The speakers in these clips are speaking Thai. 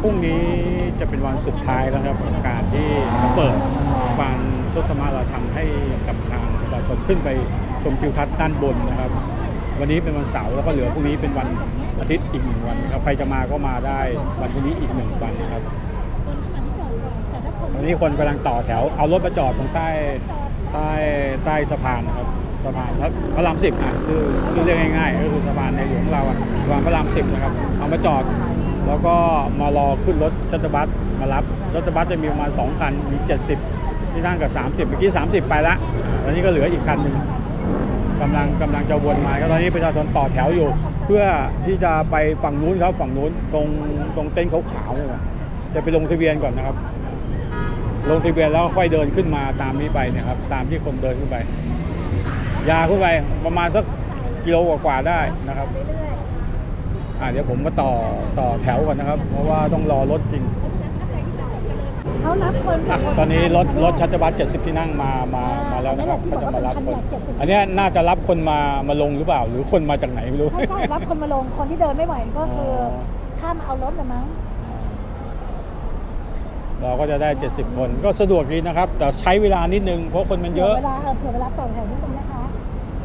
พรุ่งนี้จะเป็นวันสุดท้ายแล้วครับของการที่เขาเปิดสะพานทศมาราชันให้กับทางประชาชนขึ้นไปชมทิวทัศน์ด้านบนนะครับ วันนี้เป็นวันเสาร์แล้วก็เหลือพรุ่งนี้เป็นวันอาทิตย์อีกหนึ่งวันนะครับใครจะมาก็มาได้วันพรุ่งนี้อีกหนึ่งวันนะครับตอนนี้คนกำลังต่อแถวเอารถมาจอดตรงใต้ใต้ใต้สะพานนะครับสะพานพระรามสิบอะชื่อชื่อเรียกง่ายๆก็คือสะพานในหลวงของเราอะสะพานพระรามสิบนะครับเอามาจอด แล้วก็มารอขึ้นรถชัตเตอร์บัสมารับรถชัตเตอร์บัสจะมีประมาณ2คันมี 70 ที่นั่งกับ 30 เมื่อกี้ 30 ไปละตอนนี้ก็เหลืออีกคันหนึ่งกำลังกำลังจะวนมาก็ตอนนี้ประชาชนต่อแถวอยู่ เพื่อที่จะไปฝั่งนู้นครับฝั่งนู้นตรงตรงเต็นท์ขาวๆนี่ยจะไปลงทะเบียนก่อนนะครับ ลงทะเบียนแล้วค่อยเดินขึ้นมาตามนี้ไปเนี่ยครับตามที่คนเดินขึ้นไป ยาขึ้นไปประมาณสักกิโลกว่าๆได้นะครับ อ่าเดี๋ยวผมก็ต่อต่อแถวก่อนนะครับ เพราะว่าต้องรอรถจริงเขารับคนอะตอนนี้รถรถชัตเตอร์บัส70 ที่นั่งมามามาแล้วนะครับก็จะมารับคน อันเนี้ยน่าจะรับคนมามาลงหรือเปล่า หรือคนมาจากไหนไม่รู้ ใช่ใช่รับคนมาลงคนที่เดินไม่ไหวก็คืออข้ามมาเอารถละมั้งเราก็จะได้ 70 คนก็สะดวกดีนะครับ แต่ใช้เวลานิดนึงเพราะคนมันเยอะเวลาเออเผื่อเวลาต่อแถวนิดนึงนะคะ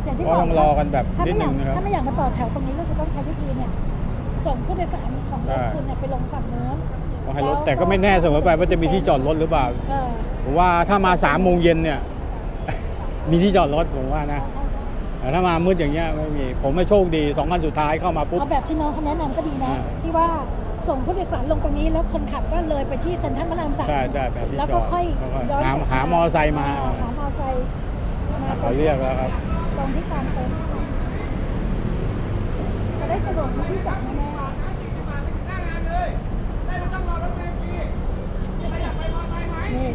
อย่างที่บก็อกต้องรอกันแบบถ้านิไม่ดอนึยากงนะครับ ถ้าไม่อยากมาต่อแถวตรงนี้ก็คือต้องใช้วิธีเนี่ย ส่งผู้โดยสารของรถคุณเนี่ยไปลงฝั่งโน้นต้องให้รถแต่ก็ไม่แน่เสมอไปว่าจะมีที่จอดรถหรือเปล่าเออผมว่าถ้ามาสามโมงเย็นเนี่ย มีที่จอดรถผมว่านะแต่ถ้ามามืดอย่างเงี้ยไม่มี ผมไม่โชคดีสองคันสุดท้ายเข้ามาปุ๊บ เอาแบบที่น้องเขาแนะนำก็ดีนะ อ่า ที่ว่าส่งผู้โดยสารลงตรงนี้แล้วคนขับก็เลยไปที่เซ็นทรัลพระรามสาม ใช่ใช่แบบที่แล้วจก็อดค่อยแล้วก็ย้อนหากลับหามอไซค์มาเออหามอไซค์มาเขาเรียกแล้วครับ ตรงที่กลางเต็นท์จะได้สะดวกในที่จอดแน่ๆนี่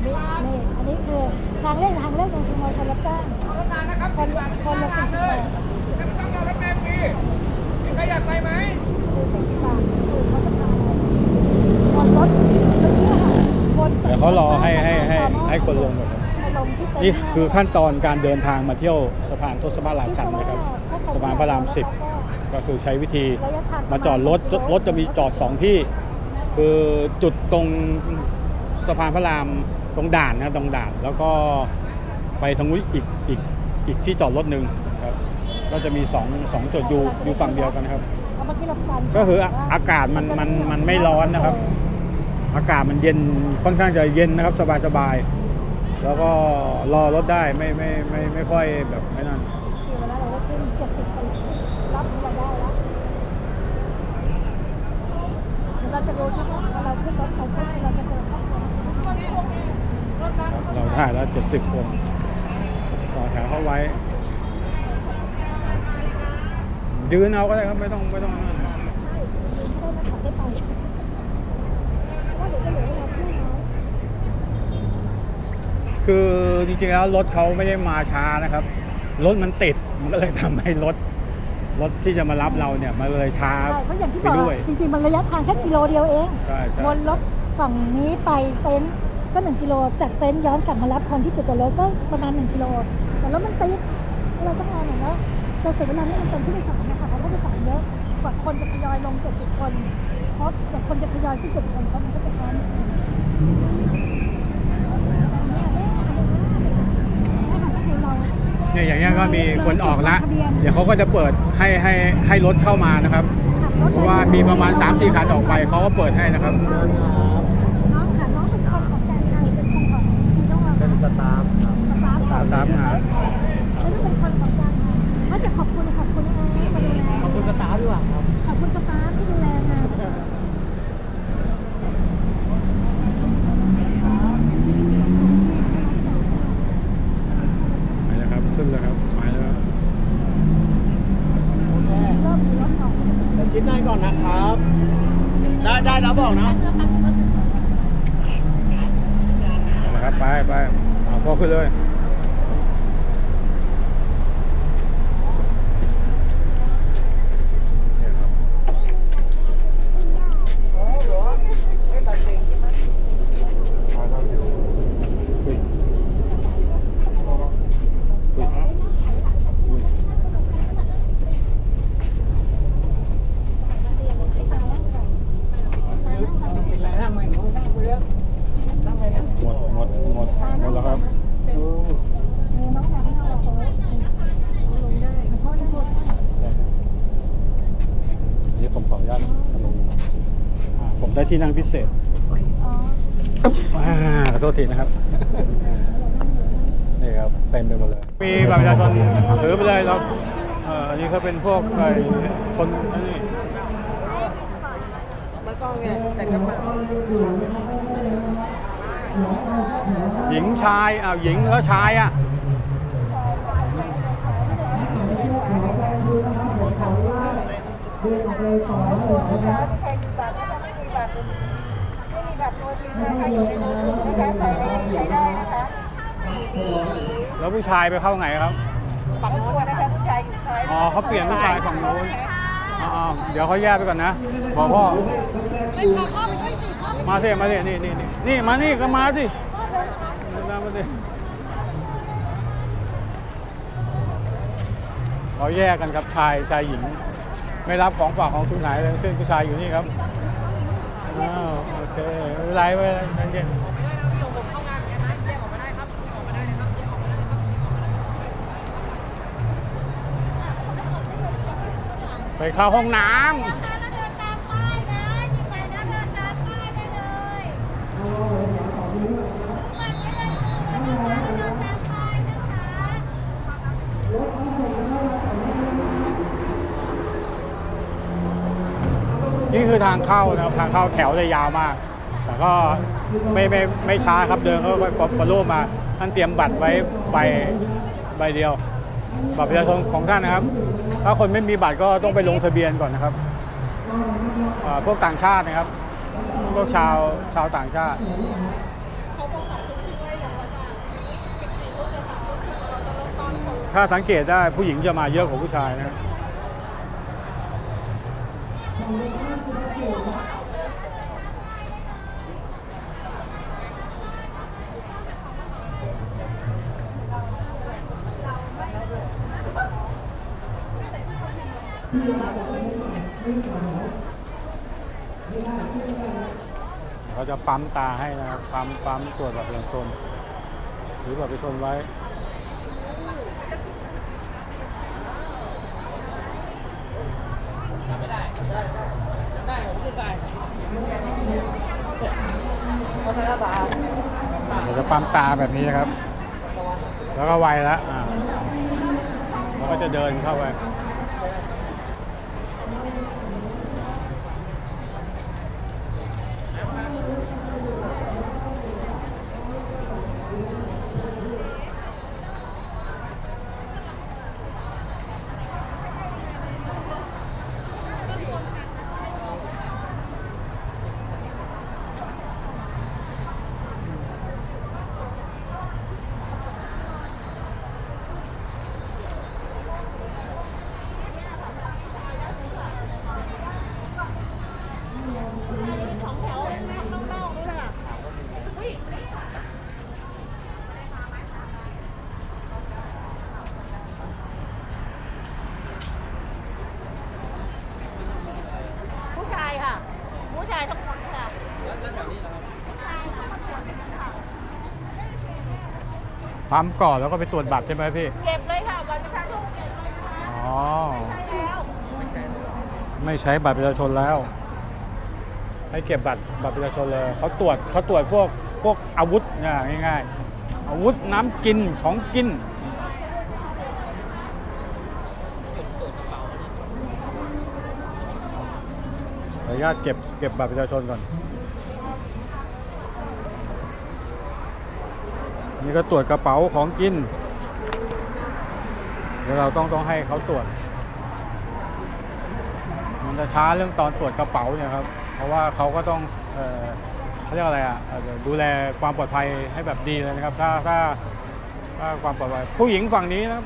นี่นี่อันนี้คือทางเลือกทางเลือกหนึ่งคือมอเตอร์ไซค์รับจ้างคนคนละสี่สิบบาทต้องรอรถเมล์ฟรีมีใครอยากไปไหมคือสี่สิบบาทคือเขาจะพาวนรถตรงนี้ค่ะวนเดี๋ยวเขารอให้ให้ให้ให้คนลงก่อนครับให้ลงที่เต็นท์นี่คือขั้นตอนการเดินทางมาเที่ยวสะพานทศมาราชันนะครับสะพานพระรามสิบก็คือใช้วิธีระยะทางมาจอดรถรถจะมีจอดสองที่ คือจุดตรงสะพานพระราม ตรงด่านนะตรงด่านแล้วก็ไปทางนู้นอีกอีกอีกที่จอดรถหนึ่งครับก็จะมีสองสองจุดอยู่อยู่ฝั่งเดียวกันนะครับ เอาเมื่อกี้เราฟันก็คืออะอากาศมันมันมันไม่ร้อนนะครับ อากาศมันเย็นค่อนข้างจะเย็นนะครับ สบายสบายๆแล้วก็รอรถได้ไม่ไม่ไม่ไม่ค่อยแบบไม่นั่นคือเวลาเราได้ขึ้นเจ็ดสิบคนรับเราได้แล้วเดี๋ยวเราจะรู้ใช่ไหมว่าเราขึ้นรถไปปุ๊บเราจะเจอครอบครัว เราได้แล้วเจ็ดสิบคนต่อแถวเข้าไว้ ยืนเอาก็ได้ครับไม่ต้องไม่ต้องนั่นใช่ไม่ได้มาขับได้ไปเพราะว่าเดี๋ยวจะเหลือเวลาเที่ยวน้อยคือจริงๆแล้วรถเขาไม่ได้มาช้านะครับ รถมันติดมันก็เลยทำให้รถรถที่จะมารับเราเนี่ยมันเลยช้าใช่เพราะอย่างที่ไปบอกด้วยจริงๆ มันระยะทางแค่กิโลเดียวเองใช่ใช่วนรถฝั่งนี้ไปเต็นท์ ก็หนึ่งกิโลจากเต็นท์ย้อนกลับมารับคนที่จุดจอดรถก็ประมาณหนึ่งกิโลแต่รถมันติดเราต้องรอหน่อยว่าจะเสียเวลานี่มันเป็นผู้โดยสารนะคะเพราะผู้โดยสารเยอะกว่าคนจะทยอยลง70คนเพราะแต่คนจะทยอยขึ้น70คนเพราะมันก็จะช้านิดนึงเนี่ยเนี่ยเนี่ยเนี่ยเนี่ยเนี่ยเนี่ยเนี่ยอย่างเงี้ยก็มีคนออกละ เดี๋ยวเขาก็จะเปิดให้ให้ให้รถเข้ามานะครับขับรถเพราะว่ามีประมาณ3 4คันออกไปเขาก็เปิดให้นะครับ น้องค่ะน้องเป็นคนของแจนไทยเป็นคนของทีต้องมา เป็นสตาฟครับ สตาฟ สตาฟงาน แล้วนี่เป็นคนของแจนไทยถ้าจะขอบคุณขอบคุณเออมาดูแล ขอบคุณสตาฟดีกว่าครับ ขอบคุณสตาฟที่ดูแลงาน ไปแล้วครับขึ้นแล้วครับไปแล้วครับ เริ่มมีรถออก เดี๋ยวชิ้นได้ก่อนนะครับ ได้ได้แล้วบอกนะ ไปแล้วครับไปไป เอาพ่อเลยครับอุ้ยอุ้ยอุ้ย เป็นไร หมดหมดหมดหมดแล้วครับ เออน้องอยากให้เราโพสต์ลงได้เพราะจะหมด อันนี้ผมขออนุญาตลงอ่าผมได้ ที่นั่งพิเศษอ๋ออ่าขอโทษทีนะครับ นี่ครับเต็มไปหมดเลย มีบัตรประชาชนถือไปเลยแล้วเอ่ออันนี้เขาเป็นพวกไอ้ชนอันนี้มันก็ไงแต่ก็มันหญิงชายอ้าวหญิงแล้วชายอะ นนะคะอยู่ในมือถือนะคะใส่ได้ใช้ได้นะคะแล้วผู้ชายไปเข้าไงครับ ฝั่งนู้นนะคะผู้ชายอยู่ซ้ายอ๋อเขาเปลี่ยนผู้ชายฝั่งนู้นอ๋อเดี๋ยวเขาแยกไปก่อนนะบอกพ่อไม่พาพ่อไปด้วยสิพ่อ มาสิมาสินี่นี่นี่นี่มานี่ก็มาสิมามาสิเราแยกกันครับชายชายหญิง ไม่รับของฝากของชุดไหนเลยซึ่งผู้ชายอยู่นี่ครับอ้าวโอ เคไม่เป็นไรเว้ยใจเย็นไปเข้าห้องน้ำเดินตาม นี่คือทางเข้านะครับทางเข้าแถวจะยาวมาก แต่ก็ไม่ไม่ไม่ช้าครับเดินก็ค่อยฟอลโล่มาท่านเตรียมบัตรไว้ใบใบเดียวบัตรประชาชนของท่านนะครับ ถ้าคนไม่มีบัตรก็ต้องไปลงทะเบียนก่อนนะครับพวกต่างชาตินะครับ พวกชาวชาวต่างชาติถ้าสังเกตได้ผู้หญิงจะมาเยอะกว่าผู้ชายนะครับ เขาจะปั๊มตาให้นะครับ ปั๊มปั๊มตรวจบัตรประชาชนหรือบัตรประชาชนไว้ เราจะปั๊มตาแบบนี้ครับ แล้วก็ไวแล้วอ่าแล้วก็จะเดินเข้าไป ค่ะ ผู้ชายทั้งหมดค่ะปั๊มก่อนแล้วก็ไปตรวจบัตรใช่ไหมพี่ เก็บเลยค่ะบัตรประชาชนเก็บเลยค่ะอ๋อ ใช่แล้วไม่ใช้บัตรประชาชนแล้ว ให้เก็บบัตรบัตรประชาชนเลยเขาตรวจเขาตรวจพวกพวกอาวุธเนี่ยง่ายๆอาวุธน้ำกินของกิน ขออ นุญาตเก็บเก็บบัตรประชาชนก่อน นี่ก็ตรวจกระเป๋าของกิน เดี๋ยวเราต้องต้องให้เขาตรวจ มันจะช้าเรื่องตอนตรวจกระเป๋าเนี่ยครับ เพราะว่าเขาก็ต้องเอ่อเขาเรียกอะไรอะเอ่อดูแลความปลอดภัยให้แบบดีเลยนะครับ ถ้าถ้าถ้าความปลอดภัยผู้หญิงฝั่งนี้นะครับ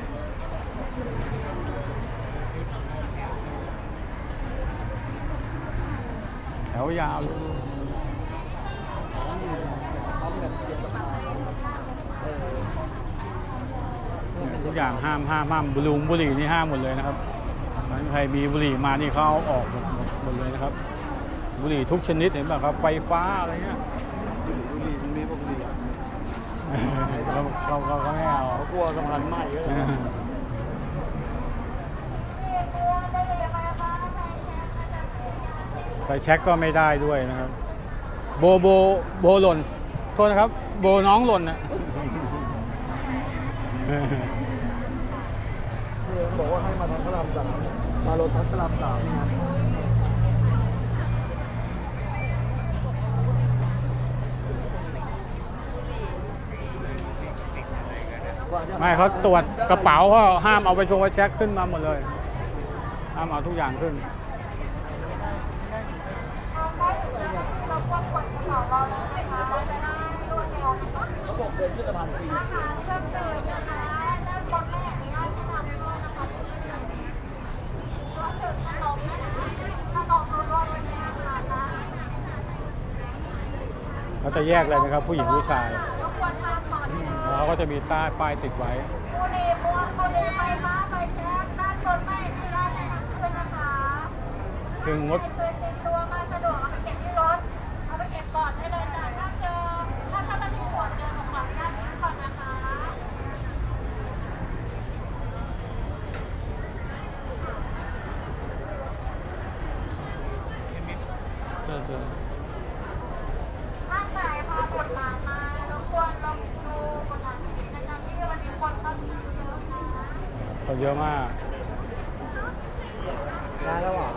แถ วยาวเลยทุกอย่างห้ามห้ามห้ามบุหรี่บุหรี่นี่ห้ามหมดเลยนะครับมันใครมีบุหรี่มานี่เขาเอาออกหมดหมดหมดเลยนะครับ บุหรี่ทุกชนิดเห็นป่ะครับไฟฟ้าอะไรเงี้ยเขาเขาเขาเขาไม่เอาเขากลัวสะพานไหม้ก็เลยไฟแช็กก็ไม่ได้ด้วยนะครับ โบโบโบหล่น โทษนะครับ โบน้องหล่นนะนี่บอกว่าให้มาทางพระรามสามมาโรตัสพระรามสามนี่นะไม่เขาตรวจกระเป๋าเขาห้ามเอาไปชงไฟแช็กขึ้นมาหมดเลย ห้ามเอาทุกอย่างขึ้น เขาบอกเดินขึ้นสะพานฟรีเขาจะแยกเลยนะครับ ผู้หญิงผู้ชายแล้วเขาก็จะมีใต้ป้ายติดไว้บุหรี่พวงบุหรี่ไฟฟ้าไฟแช็กด้านบนไม่ที่ร้านในทางขึ้นนะคะ คืองด เคยติดตัวมาสะดวกเอาไปเก็บที่รถ เอาไปเก็บก่อนได้เลยจ้ะถ้าเจอ ถ้าเจ้าหน้าที่ตรวจเจอของขออนุญาตทิ้งก่อนนะคะ เจอเจอถ้าไหนพอกฎหมายมารบกวนลองดูกฎหมายนิดนึงนะคะที่วันนี้คนเขาเยอะนะคนเยอะมาก ได้แล้วเหรอ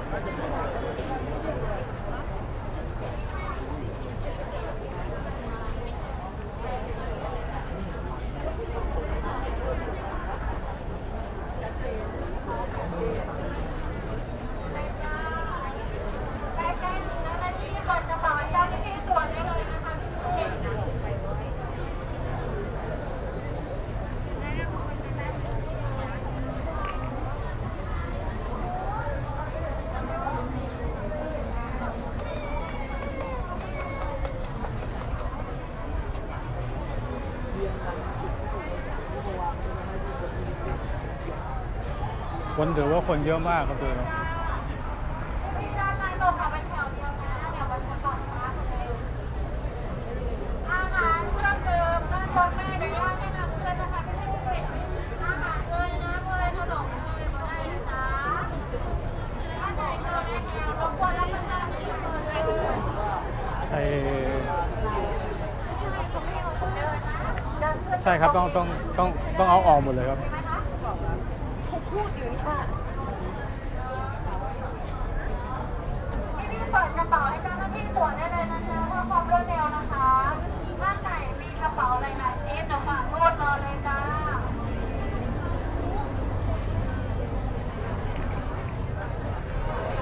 ใกล้ๆถึงแล้วนะที่กดกระเป๋าให้เจ้าหน้าที่ตรวจได้เลยนะคะพี่เก่งนะ คนถือว่าคนเยอะมากครับตัวเรา พี่ด้านในลงมาเป็นแถวเดียวนะเดี๋ยวมันจะก่อนนะอาหารเครื่องดื่มด้านบนไม่อนุญาตให้นำขึ้นนะคะพี่เก่งอาหารเลยนะเลยขนมเลยมาได้นะจ๊ะถ้าไหนเจอในแถวรบ กวนรับประทานที่อื่นเลยไอ้เดินขึ้นใช่ครับต้องต้องต้องต้องเอาออกหมดเลยครับ พี่เปิดกระเป๋าให้เจ้าหน้าที่ตรวจได้เลยนะคะเพื่อความรวดเร็วนะคะถ้าไหนมีกระเป๋าอะไรนะเอ๊ะเดี๋ยวฝากนวดรอเลยจ้า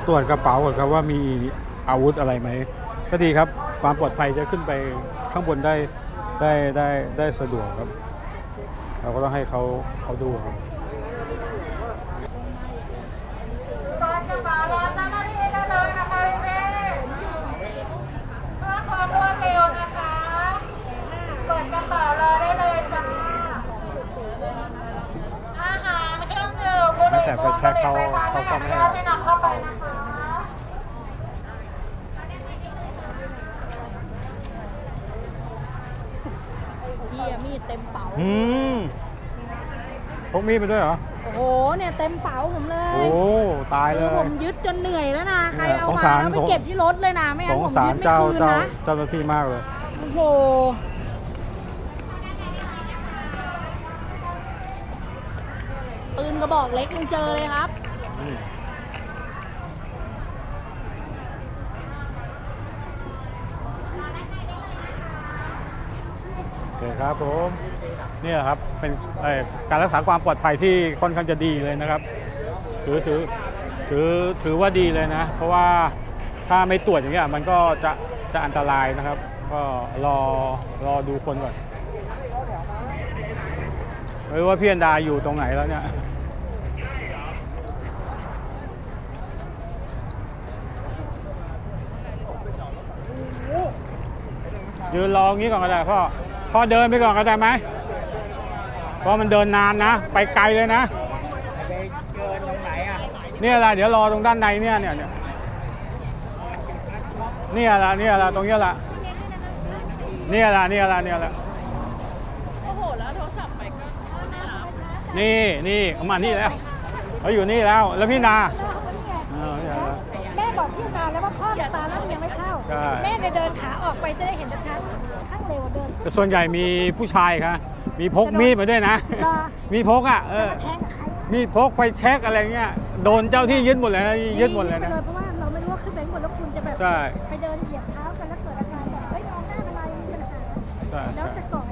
ตรวจกระเป๋าก่อนครับว่ามีอาวุธอะไรไหมก็ดีครับความปลอดภัยจะขึ้นไปข้างบนได้ได้ได้ได้สะดวกครับ เราก็ต้องให้เขาเขาดูครับ ก่อนจะมารอเจ้าหน้าที่ได้เลยนะคะพี่เพื่อความรวดเร็วนะคะ เปิดกระเป๋ารอได้เลยจ้า อาหารเครื่องดื่มบุหรี่ แต่ไปเช็คเขาเขาก็ไม่ให้ ให้นำเข้าไปนะคะ พี่อะมีดเต็มเป๋า อืมพ กมีดไปด้วยเหรอ โอ้โห เนี่ยเต็มเป๋าผมเลโอ้ยตายเลคือยผมยึดจนเหนื่อยแล้วนะ ใครเนี่ยเอาสงมาสาร แล้วสไปงเก็บที่รถเลยนะ ไม่สงั้นงผมสารยึดไม่เจ้าคืนเจ้านะ เจ้าหน้าที่มากเลย โอ้โห ปืนกระบอกเล็กยังเจอเลยครับ โอเคครับผม เนี่ยครับเป็นการรักษาความปลอดภัยที่ค่อนข้างจะดีเลยนะครับ ถือถือถือถือว่าดีเลยนะ เพราะว่าถ้าไม่ตรวจอย่างเงี้ยมันก็จะจะอันตรายนะครับ ก็รอรอดูคนก่อนไม่รู้ว่าพี่อันดาอยู่ตรงไหนแล้วเนี่ยยืนรออย่างนี้ก่อนก็ได้พ่อพ่อเดินไปก่อนก็ได้ไหม เพราะมันเดินนานนะ ไปไกลเลยนะไปเกินตรงไหนอะเนี่ยแหละเดี๋ยวรอตรงด้านในเนี่ยเนี่ยเนี่ยเนี่ยละเนี่ยละตรงเนี้ยละเนี่ยละเนี่ยละเนี่ยละนี่นี่เขามานี่แล้วเขาอยู่นี่แล้วแล้วพี่นาเออพี่นาแม่บอกพี่นานแล้วว่าพ่อกับตาแล้วยังไม่เข้า ใช่ แม่เนี่ยเดินขาออกไปจะได้เห็นชัดๆข้างเร็วเดิน แต่ส่วนใหญ่มีผู้ชายครับ มีพกมีดมาด้วยนะ เหรอ มีพกอะเออ แทงกับใครมีดพกไฟแช็กอะไรเงี้ยโดนเจ้าที่ยึดหมดเลยนะยึดหมดเลยไปนะเพราะว่าเราไม่รู้ว่าขึ้นไปข้างบนแล้วคุณจะแบบใช่ ไปเดินเหยียบเท้ากันแล้วเกิดอาการแบบเฮ้ยมองหน้าทำไมมีปัญหาใช่แล้วจะก่อเ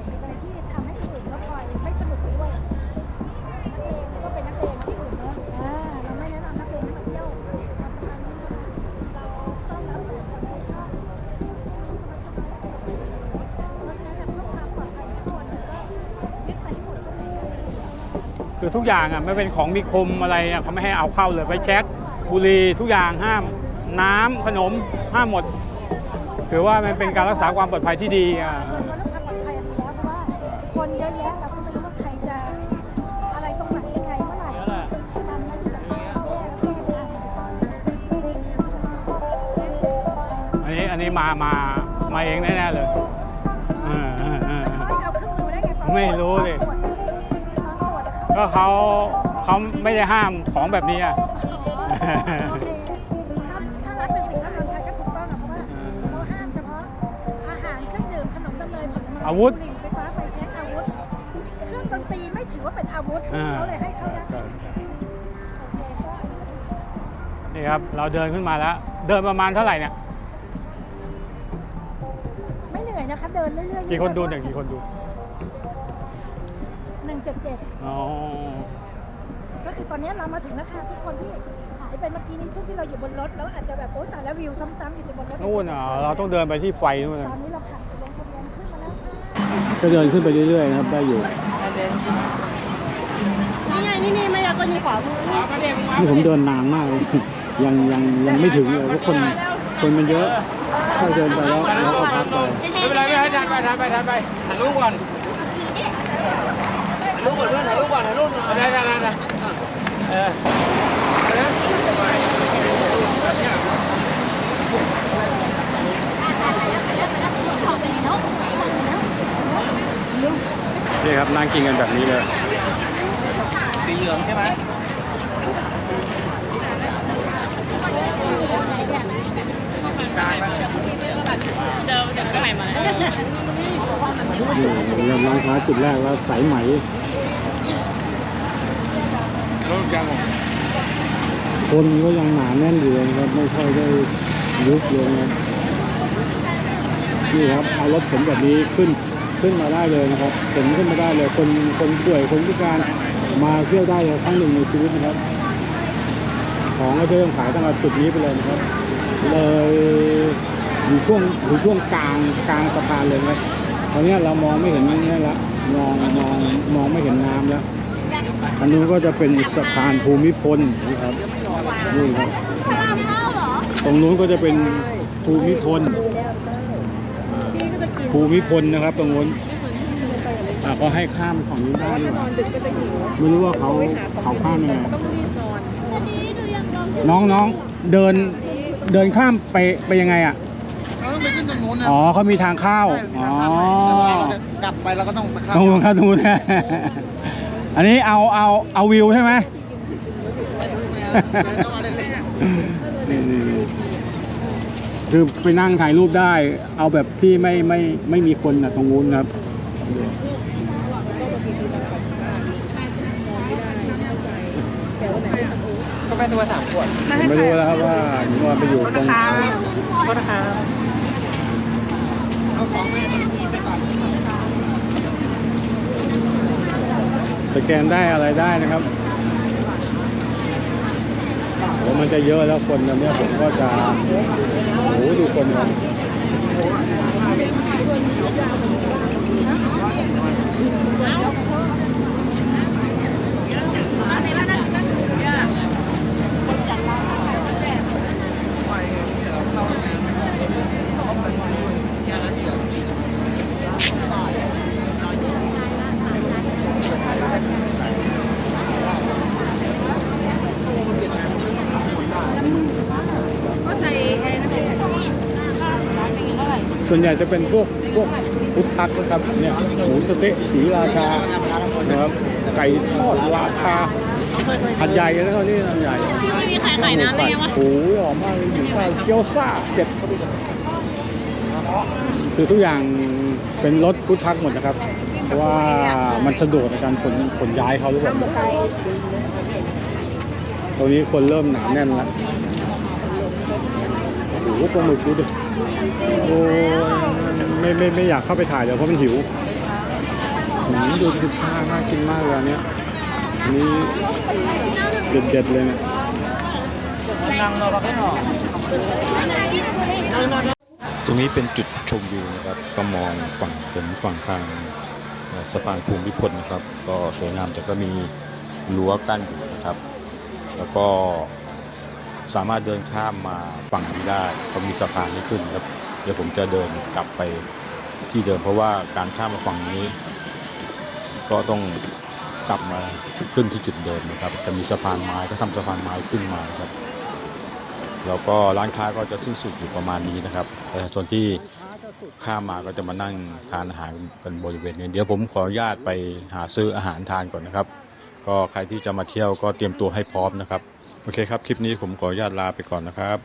คือทุกอย่างอะไม่เป็นของมีคมอะไรอะเขาไม่ให้เอาเข้าเลยไฟแช็กบุหรี่ทุกอย่างห้าม น้ำขนมห้ามหมด ถือว่ามันเป็นการรักษาความปลอดภัยที่ดีอะเรื่องความปลอดภัยดีแล้วเพราะว่าคนเยอะแยะเราก็ไม่รู้ว่าใครจะอะไรตรงไหนยังไงเมื่อไหร่การไม่แบบแย่แย่แย่อันนี้อันนี้มามามาเองแน่ๆเลยเออเออเออเขาให้เอาเครื่องมือได้ไงตอนไม่รู้ดิตอนตรวจตอนตรวจอะเขา ก็เขาเขาไม่ได้ห้ามของแบบนี้อะโอเคถ้าถ้ารักเป็นสิ่งที่เราใช้ก็ถูกต้องอะเพราะว่าเราห้ามเฉพาะอาหารเครื่องดื่มขนมดำเนินผลไม้อาวุธ บุหรี่ไฟฟ้าไฟแช็กอาวุธ เครื่องดนตรีไม่ถือว่าเป็นอาวุธอ่าเขาเลยให้เข้าได้โอเคก็นี่ครับ เราเดินขึ้นมาแล้ว เดินประมาณเท่าไหร่เนี่ย ไม่เหนื่อยนะคะเดินเรื่อยๆกี่คนดูเนี่ยกี่คนดู หนึ่งเจ็ดเจ็ดอ๋อ ก็คือตอนนี้เรามาถึงแล้วค่ะทุกคนที่หายไปเมื่อกี้นี้ช่วงที่เราอยู่บนรถแล้วอาจจะแบบโอ๊ยแต่แล้ววิวซ้ำๆอยู่บนรถนู่นอะเราต้องเดินไปที่ไฟนู่นตน่ะอนนี้เราผ่านไปลงทะเบียนขึ้นมาแล้วค่ะก็เดินขึ้นไปเรื่อยๆนะครับได้อยู่นี่ไงนี่นี่ไม่ยากก็มีขวามือนี่ผมเดินนานมากเลยยังยังยังไม่ถึงเลยเพราะคนคนมันเยอะถ้าเดินไปแล้วแล้วก็พักไปไม่เป็นไรไม่เป็นไรทานไปทานไปทานไปถ่ายรูปก่อนถ่าย รูปก่อนเพื่อนถ่ายรูปก่อนถ่ายรูปหน่อยได้ได้ได้ได้เออนี่ครับนั่งกินกันแบบนี้เลยสีเหลืองใช่ไหมนี่เริ่มร้านค้าจุดแรกแล้วสายไหม รูปยังคนก็ยังหนาแน่นอยู่เลยนะครับไม่ค่อยได้ยุบเลยนะนี่ครับเอารถเข็นแบบนี้ขึ้นขึ้นมาได้เลยนะครับเข็นขึ้นมาได้เลยคนคนป่วยคนพิการมาเที่ยวได้ครั้งหนึ่งในชีวิตนะครับ ของก็จะเริ่มขายตั้งแต่จุดนี้ไปเลยนะครับ เลยอยู่ช่วงอยู่ช่วงกลางกลางสะพานเลยนะครับตอนนี้เรามองไม่เห็นนี่แล้วมองมองมองไม่เห็นน้ำแล้ว อันนู้นก็จะเป็นสะพานภูมิพลนะครับนี่ครับตรงนู้นก็จะเป็นภูมิพลอ่าภูมิพลนะครับ ตรงนู้นอ่าก็ให้ข้ามฝั่งนี้ได้ด้วยไม่รู้ว่าเขาเขาข้ามยังไงน้องน้องเดินเดินข้ามไปไปยังไงอะเราต้องไปขึ้นตรงนู้นนะอ๋อเขามีทางเข้าอ๋อแต่เวลาเราจะกลับไปเราก็ต้องไปข้ามตรงข้ามตรงนู้นนะ อันนี้เอาเอาเอาวิวใช่ไหมเข้ามาเล่นนี่นี่นี่คือไปนั่งถ่ายรูปได้ เอาแบบที่ไม่ไม่ไม่มีคนนะตรงนู้นครับๆก็ไปตัวสามขวดผมไม่รู้แล้วครับว่าว่าไปอยู่ตรงไหนโทษนะครับเอาของไปไปก่อน สแกนได้อะไรได้นะครับโอ้มันจะเยอะแล้วคนตอนนี้ผมก็จะโอ้ดูคนครับ ส่วนใหญ่จะเป็นพวกพวกพุทธักนะครับเนี่ยหมูสเต๊ะสีราชานะครับไก่ทอดราชาหัดใหญ่แล้วนี่หัดใหญ่ไม่มีใครขายน้ำเลยวะโอ้โหหอมมากเลยอยู่ข้าวเกี๊ยวซ่าเจ็ดคือทุกอย่างเป็นรสพุทธักหมดนะครับ ว่ามันสะดวกในการขนขนย้ายเขาหรือเปล่าตรงนี้คนเริ่มหนาแน่นแล้วโอ้โหปลาหมึกดูดิโอ้ยไม่ไม่ไม่อยากเข้าไปถ่ายเลยเพราะมันหิวอืมดูพิซซ่าน่ากินมากเลยอันเนี้ยอันนี้เด็ดๆเลยเนี่ยตรงนี้เป็นจุดชมวิวนะครับก็มองฝั่งเข็มฝั่งทางเอ่อ สะพานภูมิพลนะครับ ก็สวยงามแต่ก็มีรั้วกั้นอยู่นะครับ แล้วก็สามารถเดินข้ามมาฝั่งนี้ได้เขามีสะพานนี้ขึ้นครับ เดี๋ยวผมจะเดินกลับไปที่เดิมเพราะว่าการข้ามมาฝั่งนี้ ก็ต้องกลับมาขึ้นที่จุดเดิมนะครับจะมีสะพานไม้ก็ทำสะพานไม้ขึ้นมาครับแล้วก็ร้านค้าก็จะสิ้นสุดอยู่ประมาณนี้นะครับประชาชนที่ ข้ามมาก็จะมานั่งทานอาหารกันบริเวณนี้เดี๋ยวผมขออนุญาตไปหาซื้ออาหารทานก่อนนะครับ ก็ใครที่จะมาเที่ยวก็เตรียมตัวให้พร้อมนะครับ โอเคครับ คลิปนี้ผมขออนุญาตลาไปก่อนนะครับ